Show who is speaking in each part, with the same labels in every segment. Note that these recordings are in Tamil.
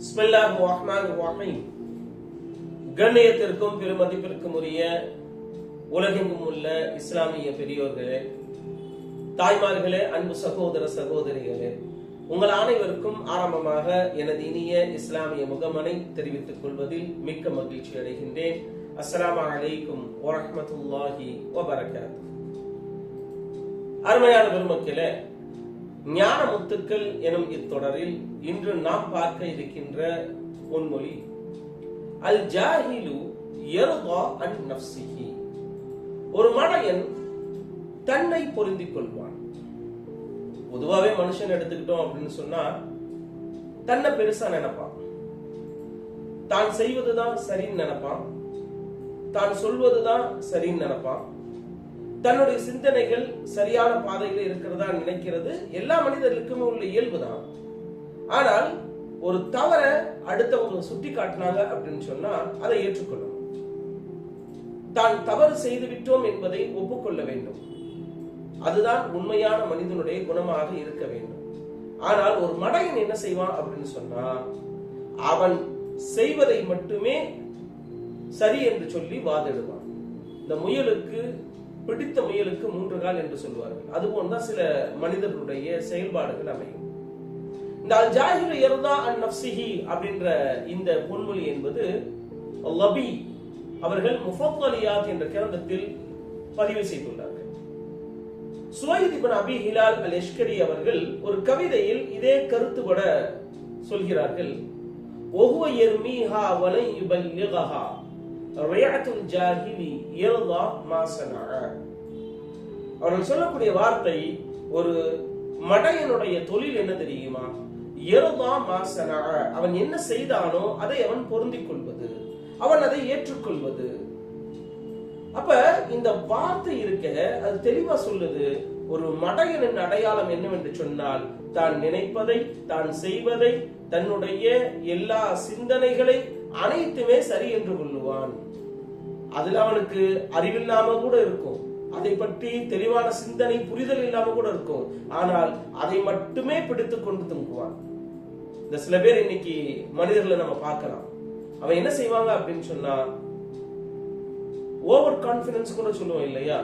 Speaker 1: பிஸ்மில்லாஹ் ரஹ்மான் ரஹீம் கண்ணியத்திற்கும் பெருமதிப்பிற்கும் உரிய உலகெங்கும் உள்ள இஸ்லாமிய பெரியோர்களே தாய்மார்களே அன்பு சகோதர சகோதரிகளே உங்கள் அனைவருக்கும் ஆரம்பமாக எனது இனிய இஸ்லாமிய முகமனை தெரிவித்துக் கொள்வதில் மிக்க மகிழ்ச்சி அடைகின்றேன். அஸ்லாம் அலைக்கும் வரஹ்மத்துல்லாஹி வபரகாத்துஹு அருமையான பெருமக்களே ஞான முத்துக்கள் எனும் இத்தொடரில் இன்று நாம் பார்க்க இருக்கின்ற பொன்மொழி அல் ஜாஹிலு யர்தா அன் நஃப்ஸிஹி. ஒரு மனையன் தன்னை பொருந்தி கொள்வான். பொதுவாவே மனுஷன் எடுத்துக்கிட்டோம் அப்படின்னு சொன்னா தன்னை பெருசா நினைப்பான். தான் செய்வதுதான் சரின்னு நினைப்பான். தான் சொல்வதுதான் சரின்னு நினைப்பான். தன்னுடைய சிந்தனைகள் சரியான பாதையில் இருக்கிறதா நினைக்கிறது எல்லா மனிதர்களுக்குமே உள்ள இயல்புதான். ஆனால் ஒரு தவற அடுத்தவங்க சுட்டி காட்டினாங்க அப்படின்னு சொன்னா அதை ஏற்றுக்கொள்ளும். தான் தவறு செய்து விட்டோம் என்பதை ஒப்புக்கொள்ள வேண்டும். அதுதான் உண்மையான மனிதனுடைய குணமாக இருக்க வேண்டும். ஆனால் ஒரு மடையன் என்ன செய்வான் அப்படின்னு சொன்னா அவன் செய்வதை மட்டுமே சரி என்று சொல்லி வாதிடுவான். இந்த முயலுக்கு பிடித்த முயலுக்கு மூன்று கால் என்று சொல்வார்கள் அதுபோல் தான் சில மனிதர்களுடைய செயல்பாடுகள் அமையும். இந்த அல் ஜாஹிரு எர்தா அன் நப்சிஹி அப்படின்ற இந்த பொன்மொழி என்பது லபி அவர்கள் முஃபத்தலியாத் என்ற கிரந்தத்தில் பதிவு செய்துள்ளார்கள். சுவைத் இப்னு அபி ஹிலால் அல் எஷ்கரி அவர்கள் ஒரு கவிதையில் இதே கருத்துப்பட சொல்கிறார்கள். ஒவ்வொரு யர்மீஹா வலை யுபல்லிகஹா. ரயாத்துல் ஜாஹிலி யர்தா மாசனா அவர்கள் சொல்லக்கூடிய வார்த்தை ஒரு மடையனுடைய தொழில் என்ன தெரியுமா? யர்தா மாசனா அவன் என்ன செய்தானோ அதை அவன் பொருந்திக் கொள்வது. அவன் அதை ஏற்றுக்கொள்வது. அப்ப இந்த வார்த்தை இருக்க அது தெளிவா சொல்லுது ஒரு மடையனின் அடையாளம் என்னவென்று சொன்னால் தான் நினைப்பதை தான் செய்வதை தன்னுடைய எல்லா சிந்தனைகளை அனைத்துமே சரி என்று கொள்ளுவான். அதுல அவனுக்கு அறிவில்லாம கூட இருக்கும். அதை பற்றி தெளிவான சிந்தனை புரிதல் இல்லாம கூட இருக்கும். ஆனால் அதை மட்டுமே பிடித்து கொண்டு தூங்குவான். இந்த சில பேர் இன்னைக்கு மனிதர்களை நம்ம பார்க்கலாம். அவன் என்ன செய்வாங்க அப்படின்னு சொன்னா ஓவர் கான்பிடன்ஸ் கூட சொல்லுவோம் இல்லையா?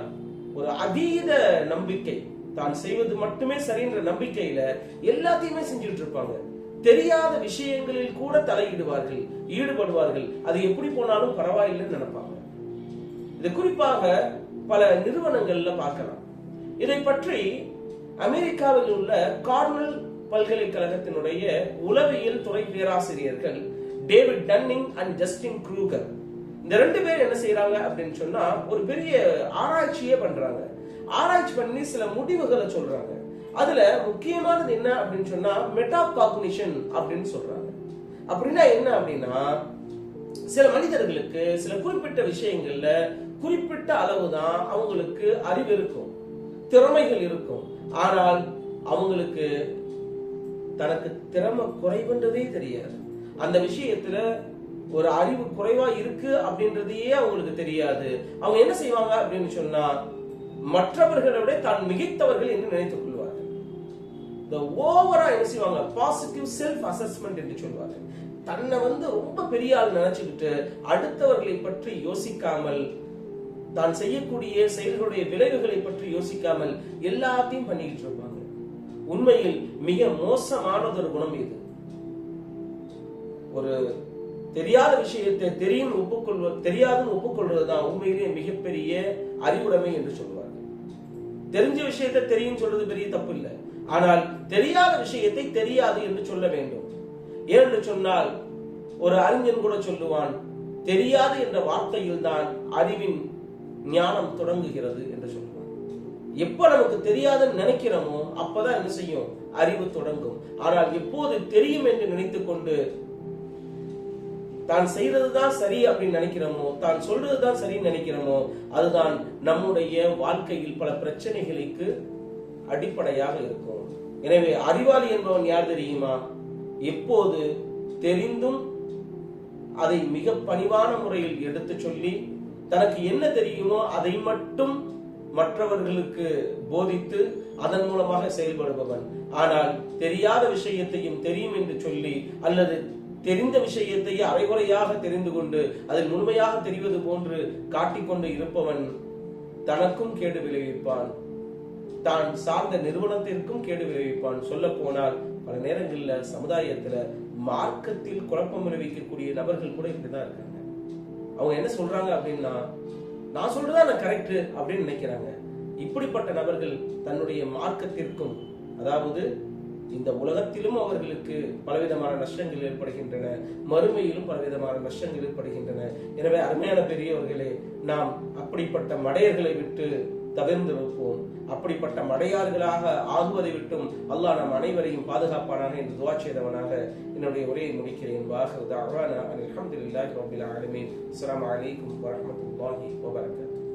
Speaker 1: ஒரு அதீத நம்பிக்கை. தான் செய்வது மட்டுமே சரின்ற நம்பிக்கையில எல்லாத்தையுமே செஞ்சுட்டு இருப்பாங்க. தெரியாத விஷயங்களில் கூட தலையிடுவார்கள் ஈடுபடுவார்கள். அது எப்படி போனாலும் பரவாயில்லைன்னு நினைப்பாங்க. இது குறிப்பாக பல நிறுவனங்கள்ல பார்க்கலாம். இதை பற்றி அமெரிக்காவில் உள்ள கார்னல் பல்கலைக்கழகத்தினுடைய உளவியல் துறை பேராசிரியர்கள் David Dunning and Justin Kruger. இந்த ரெண்டு பேர் என்ன செய்யறாங்க அப்படின்னு சொன்னா ஒரு பெரிய ஆராய்ச்சியே பண்றாங்க. ஆராய்ச்சி பண்ணி சில முடிவுகளை சொல்றாங்க. அதுல முக்கியமானது என்ன அப்படின்னு சொன்னா மெட்டா காக்னிஷன் அப்படின்னு சொல்றாங்க. அப்படின்னா என்ன அப்படின்னா சில மனிதர்களுக்கு சில குறிப்பிட்ட விஷயங்கள்ல குறிப்பிட்ட அளவுதான் அவங்களுக்கு அறிவு இருக்கும் திறமைகள் இருக்கும். ஆனால் அவங்களுக்கு தனக்கு திறமை குறைவுன்றதே தெரியாது. அந்த விஷயத்துல ஒரு அறிவு குறைவா இருக்கு அப்படின்றதையே அவங்களுக்கு தெரியாது. அவங்க என்ன செய்வாங்க அப்படின்னு சொன்னா மற்றவர்களை விட தான் மிகைத்தவர்கள் என்று நினைத்துக் கொள்வார்கள். இந்த ஓவரா என்ன செய்வாங்க? பாசிட்டிவ் செல்ஃப் அசஸ்மெண்ட் என்று சொல்வார்கள். தன்னை வந்து ரொம்ப பெரிய ஆள் நினைச்சுக்கிட்டு அடுத்தவர்களை பற்றி யோசிக்காமல் தான் செய்யக்கூடிய செயல்களுடைய விளைவுகளை பற்றி யோசிக்காமல் எல்லாத்தையும் பண்ணிக்கிட்டு இருப்பாங்க. உண்மையில் மிக மோசமானதொரு குணம் இது. ஒரு தெரியாத விஷயத்தை தெரியும் ஒப்புக்கொள்வது தெரியாதுன்னு ஒப்புக்கொள்வது தான் உண்மையிலேயே மிகப்பெரிய அறிவுடைமை என்று சொல்வார்கள். தெரிஞ்ச விஷயத்தை தெரியும் சொல்றது பெரிய தப்பு இல்லை. ஆனால் தெரியாத விஷயத்தை தெரியாது என்று சொல்ல வேண்டும். ஏன்னு சொன்னால் ஒரு அறிஞன் கூட சொல்லுவான் தெரியாது என்ற வார்த்தையில் தான் அறிவின் ஞானம் தொடங்குகிறது என்று சொல்லுவான். எப்ப நமக்கு தெரியாதுன்னு நினைக்கிறோமோ அப்பதான் என்ன செய்யும்? அறிவு தொடங்கும். ஆனால் எப்போது தெரியும் என்று நினைத்துக் கொண்டு தான் செய்யறதுதான் சரி அப்படின்னு நினைக்கிறோமோ தான் சொல்றதுதான் சரின்னு நினைக்கிறோமோ அதுதான் நம்முடைய வாழ்க்கையில் பல பிரச்சனைகளுக்கு அடிப்படையாக இருக்கும். எனவே அறிவாளி என்பவன் யார் தெரியுமா? எப்போது தெரிந்தும் அதை மிக பணிவான முறையில் எடுத்து சொல்லி தனக்கு என்ன தெரியுமோ அதை மட்டும் மற்றவர்களுக்கு போதித்து அதன் மூலமாக செயல்படுபவன். ஆனால் தெரியாத விஷயத்தையும் தெரியும் என்று சொல்லி அல்லது தெரிந்த விஷயத்தை அரைகுறையாக தெரிந்து கொண்டு அதில் முழுமையாக தெரிவது போன்று காட்டிக்கொண்டு இருப்பவன் தனக்கும் கேடு விளைவிப்பான். தான் சார்ந்த நிறுவனத்திற்கும் கேடு விளைவிப்பான். சொல்ல போனால் பல நேரங்களில் சமுதாயத்தில் மார்க்கத்தில் குழப்பம் விளைவிக்கக்கூடிய நபர்கள் கூட இப்படிதான் இருக்காங்க. அவங்க என்ன சொல்றாங்க அப்படின்னா நான் சொல்றதா நான் கரெக்ட் அப்படின்னு நினைக்கிறாங்க. இப்படிப்பட்ட நபர்கள் தன்னுடைய மார்க்கத்திற்கும் அதாவது இந்த உலகத்திலும் அவர்களுக்கு பலவிதமான நஷ்டங்கள் ஏற்படுகின்றன மறுமையிலும் பலவிதமான நஷ்டங்கள் ஏற்படுகின்றன. எனவே அருமையான பெரியவர்களே நாம் அப்படிப்பட்ட மடையர்களை விட்டு தவிர்ந்திருப்போம் அப்படிப்பட்ட மடையார்களாக ஆகுவதை விட்டும் அல்லாஹ் நம் அனைவரையும் பாதுகாப்பானான என்று துவா செய்தவனாக என்னுடைய உரையை முடிக்கிறேன். வாஹர் தஅவானா அலமதுல்லாஹி ரப்பில் ஆலமீன். அஸ்ஸலாமு அலைக்கும் வரஹ்மத்துல்லாஹி வபரகாத்துஹு